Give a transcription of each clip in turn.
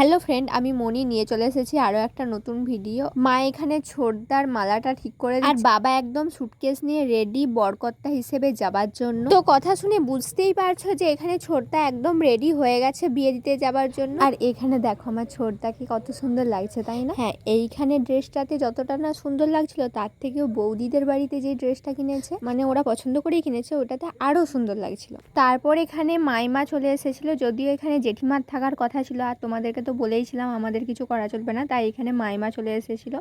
Hello friend আমি মনি নিয়ে চলে এসেছি আরও একটা নতুন ভিডিও মা এখানে ছোটদার মালাটা ঠিক করে আর বাবা একদম সুটকেস নিয়ে রেডি বরকর্তা হিসেবে যাবার জন্য। তো কথা শুনে বুঝতেই পারছ যে এখানে ছোটদা একদম রেডি হয়ে গেছে বিয়ে দিতে যাবার জন্য। আর এখানে দেখো আমার ছোটদাকে কত সুন্দর লাগছে তাই না? হ্যাঁ এইখানে ড্রেসটাতে যতটা না সুন্দর লাগছিল তার থেকেও বৌদিদের বাড়িতে যে ড্রেসটা কিনেছে মানে ওরা পছন্দ করেই কিনেছে ওটাতে আরও সুন্দর লাগছিল। তারপর এখানে মাইমা চলে এসেছিল যদিও এখানে জেঠিমার থাকার কথা ছিল আর তোমাদেরকে তো বলেইছিলাম আমাদের কিছু করা চলবে না তাই এখানে মাইমা চলে এসেছিল।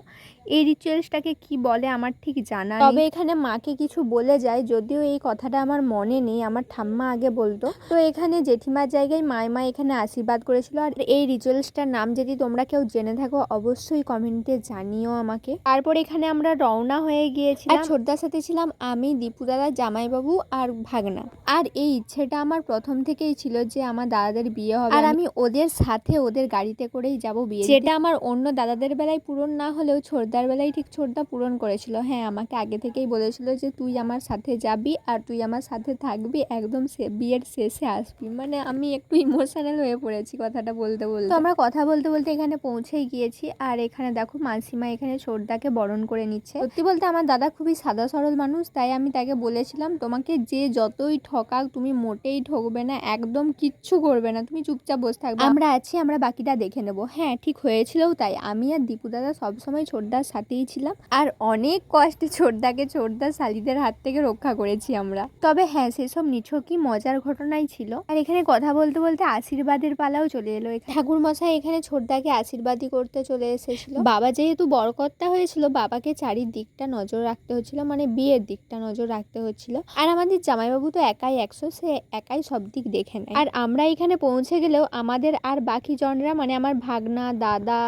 এই রিচুয়ালসটাকে কি বলে আমার ঠিক জানা। তবে এখানে মাকে কিছু বলে যায় যদিও এই কথাটা আমার মনে নেই আমার ঠাম্মা আগে বলতো। তো এখানে জেঠিমার জায়গায় মাইমা এখানে আশীর্বাদ করেছিল আর এই রিচুয়ালসটার নাম যদি তোমরা কেউ জেনে থাকো অবশ্যই কমেন্টে জানিও আমাকে। তারপর এখানে আমরা রওনা হয়ে গিয়েছিলাম। আর ছোটদার সাথে ছিলাম আমি দীপু দাদা জামাইবাবু আর ভাগনা। আর এই ইচ্ছেটা আমার প্রথম থেকেই ছিল যে আমার দাদাদের বিয়ে হবে। আর আমি ওদের সাথে ওদের গাড়িতে করেই যাব বিয়ে যেটা আমার অন্য দাদাদের বেলায় পূরণ না হলেও ছোটদার বেলায় ঠিক ছোটদা পূরণ করেছিল। হ্যাঁ আমাকে আগে থেকেই বলেছিল যে তুই আমার সাথে যাবি আর তুই আমার সাথে থাকবি একদম সে- বিয়ের শেষে আসবি। মানে আমি একটু ইমোশনাল হয়ে পড়েছি কথাটা বলতে বলতে। আমরা কথা বলতে বলতে এখানে পৌঁছেই গিয়েছি। আর এখানে দেখো মাসিমা এখানে ছোটদাকে বরণ করে নিচ্ছে। সত্যি বলতে আমার দাদা খুবই সাদা সরল মানুষ তাই আমি তাকে বলেছিলাম তোমাকে যে যতই ঠকাক তুমি মোটেই ঠকবে না একদম কিচ্ছু করবে না তুমি চুপচাপ বসে থাকবে। আমরা আছি আমরা বাকিটা দেখে নেব। হ্যাঁ ঠিক হয়েছিলও তাই। আমি আর দীপু দাদা সবসময় ছোটদার সাথেই ছিলাম। আর অনেক কষ্টে ছোটদাকে ছোটদার শালিদের হাত থেকে রক্ষা করেছি আমরা। তবে হ্যাঁ সেসব নিছকই মজার ঘটনাই ছিল। আর এখানে কথা বলতে বলতে আশীর্বাদের পালাও চলে এলো ঠাকুর মশাই এখানে ছোটদাকে আশীর্বাদই করতে চলে এসেছিল। বাবা যেহেতু বরকর্তা হয়েছিল, বাবাকে চারিদিকটা নজর রাখতে হচ্ছিল মানে বিয়ের দিকটা নজর রাখতে হচ্ছিল। আর আমাদের জামাইবাবু তো একাই একশো, সে একাই সব দিক দেখে নেয়। আর আমরা এখানে পৌঁছে গেলেও আমাদের আর বাকি জনরা মানে আমার ভাগনা দাদা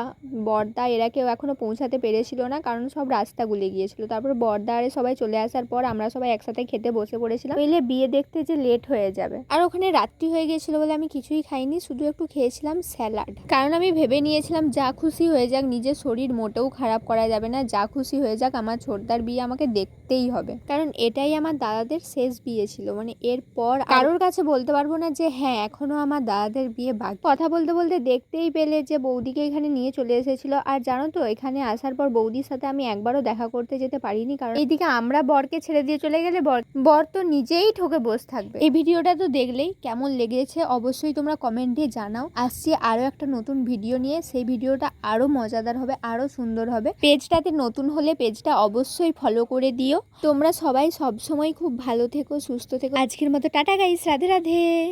বর্দা এরা কেউ এখনও পৌঁছাতে পেরেছিল না কারণ সব রাস্তা গুলে গিয়েছিল। তারপর বর্দা আরে সবাই চলে আসার পর আমরা সবাই একসাথে খেতে বসে পড়েছিলাম। নইলে বিয়ে দেখতে যে লেট হয়ে যাবে। আর ওখানে রাত্রি হয়ে গিয়েছিল বলে আমি কিছুই খাইনি শুধু একটু খেয়েছিলাম স্যালাড। কারণ আমি ভেবে নিয়েছিলাম যা খুশি হয়ে যাক নিজের শরীর মোটেও খারাপ করা যাবে না যা খুশি হয়ে যাক আমার ছোটদার বিয়ে আমাকে দেখতেই হবে। কারণ এটাই আমার দাদাদের শেষ বিয়ে ছিল মানে এরপর কারোর কাছে বলতে পারব না যে হ্যাঁ এখনও আমার দাদাদের বিয়ে বাকি। কথা বলতে বলতে দেখতেই পেলে যে বৌদিকে এখানে নিয়ে চলে এসেছিল। আর জানো তো, এখানে আসার পর বৌদির সাথে আমি একবারও দেখা করতে যেতে পারিনি কারণ এইদিকে আমরা বরকে ছেড়ে দিয়ে চলে গেলে বর বর তো নিজেই ঠকে বসে থাকবে। এই ভিডিওটা তো দেখলেই কেমন লেগেছে অবশ্যই তোমরা কমেন্টে জানাও। আসছি আরও একটা নতুন ভিডিও নিয়ে। সেই ভিডিওটা আরও মজাদার হবে আরও সুন্দর হবে। পেজটাতে নতুন হলে পেজটা অবশ্যই ফলো করে দিও। তোমরা সবাই সবসময় খুব ভালো থেকো, সুস্থ থেকো। আজকের মতো টাটা গাইস রাধে রাধে।